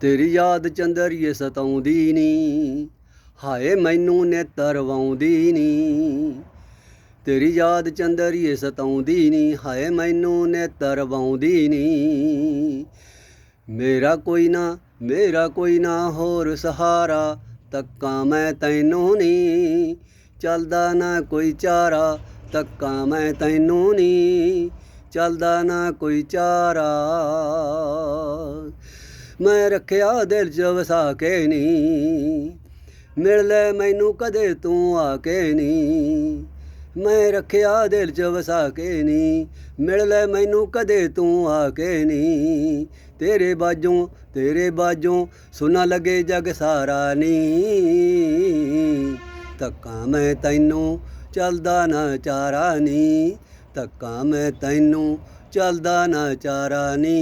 ਤੇਰੀ ਯਾਦ ਚੰਦਰੀਏ ਸਤਾਉਂਦੀ ਨੀ। ਹਾਏ, ਮੈਨੂੰ ਨੇ ਤਰਵਾਉਂਦੀ ਨੀ। ਤੇਰੀ ਯਾਦ ਚੰਦਰੀਏ ਸਤਾਉਂਦੀ ਨੀ। ਹਾਏ, ਮੈਨੂੰ ਨੇ ਤਰਵਾਉਂਦੀ ਨੀ। ਮੇਰਾ ਕੋਈ ਨਾ, ਮੇਰਾ ਕੋਈ ਨਾ ਹੋਰ ਸਹਾਰਾ, ਤੱਕਾਂ ਮੈਂ ਤੈਨੂੰ ਨੀ। ਚੱਲਦਾ ਨਾ ਕੋਈ ਚਾਰਾ, ਤੱਕਾਂ ਮੈਂ ਤੈਨੂੰ ਨੀ। ਚੱਲਦਾ ਨਾ ਕੋਈ ਚਾਰਾ। ਮੈਂ ਰੱਖਿਆ ਦਿਲ 'ਚ ਵਸਾ ਕੇ ਨੀ ਮਿਲ ਲੈ ਮੈਨੂੰ ਕਦੇ ਤੂੰ ਆ ਕੇ ਨਹੀਂ। ਮੈਂ ਰੱਖਿਆ ਦਿਲ 'ਚ ਵਸਾ ਕੇ ਨੀ ਮਿਲ ਲੈ ਮੈਨੂੰ ਕਦੇ ਤੂੰ ਆ ਕੇ ਨੀ ਤੇਰੇ ਬਾਝੋਂ ਤੇਰੇ ਬਾਝੋਂ ਸੁਣਾ ਲੱਗੇ ਜਗ ਸਾਰਾ ਨੀ ਤੱਕਾਂ ਮੈਂ ਤੈਨੂੰ ਚੱਲਦਾ ਨਾ ਚਾਰਾ ਨੀ ਤੱਕਾਂ ਮੈਂ ਤੈਨੂੰ ਚੱਲਦਾ ਨਾ ਚਾਰਾ ਨੀ